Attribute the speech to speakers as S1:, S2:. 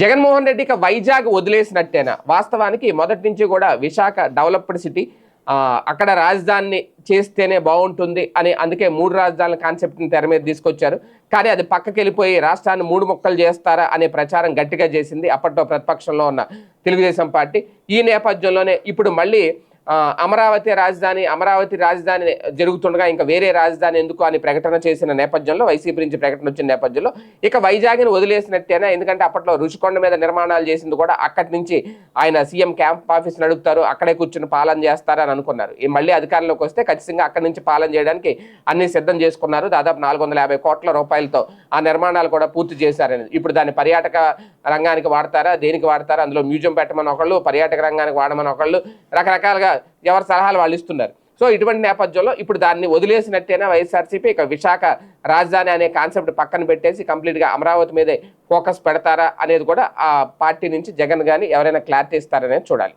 S1: జగన్మోహన్ రెడ్డి ఇక వైజాగ్ వదిలేసినట్టేనా? వాస్తవానికి మొదటి నుంచి కూడా విశాఖ డెవలప్డ్ సిటీ అక్కడ రాజధానిని చేస్తేనే బాగుంటుంది అని అందుకే మూడు రాజధానుల కాన్సెప్ట్ని తెర మీద తీసుకొచ్చారు. కానీ అది పక్కకి వెళ్ళిపోయి రాష్ట్రాన్ని మూడు మొక్కలు చేస్తారా అనే ప్రచారం గట్టిగా చేసింది అప్పట్లో ప్రతిపక్షంలో ఉన్న తెలుగుదేశం పార్టీ. ఈ నేపథ్యంలోనే ఇప్పుడు మళ్ళీ అమరావతి రాజధాని అమరావతి రాజధాని జరుగుతుండగా ఇంకా వేరే రాజధాని ఎందుకు అని ప్రకటన చేసిన నేపథ్యంలో వైసీపీ నుంచి ప్రకటన వచ్చిన నేపథ్యంలో ఇక వైజాగ్ని వదిలేసినట్టేనా? ఎందుకంటే అప్పట్లో రుషికొండ మీద నిర్మాణాలు చేసింది కూడా అక్కడి నుంచి ఆయన సీఎం క్యాంప్ ఆఫీస్ నడుపుతారు అక్కడే కూర్చుని పాలన చేస్తారని అనుకున్నారు. ఈ మళ్ళీ అధికారంలోకి వస్తే ఖచ్చితంగా అక్కడి నుంచి పాలన చేయడానికి అన్ని సిద్ధం చేసుకున్నారు. దాదాపు నాలుగు వందల యాభై కోట్ల రూపాయలతో ఆ నిర్మాణాలు కూడా పూర్తి చేశారని. ఇప్పుడు దాన్ని పర్యాటక రంగానికి వాడతారా? దేనికి వాడతారా? అందులో మ్యూజియం పెట్టమని ఒకళ్ళు పర్యాటక రంగానికి వాడమని ఒకళ్ళు రకరకాలుగా ఎవరి సలహాలు వాళ్ళు ఇస్తున్నారు. సో ఇటువంటి నేపథ్యంలో ఇప్పుడు దాన్ని వదిలేసినట్టేనా వైఎస్ఆర్సీపీ? ఇక విశాఖ రాజధాని అనే కాన్సెప్ట్ పక్కన పెట్టేసి కంప్లీట్గా అమరావతి మీదే ఫోకస్ పెడతారా అనేది కూడా ఆ పార్టీ నుంచి జగన్ కానీ ఎవరైనా క్లారిటీ ఇస్తారనేది చూడాలి.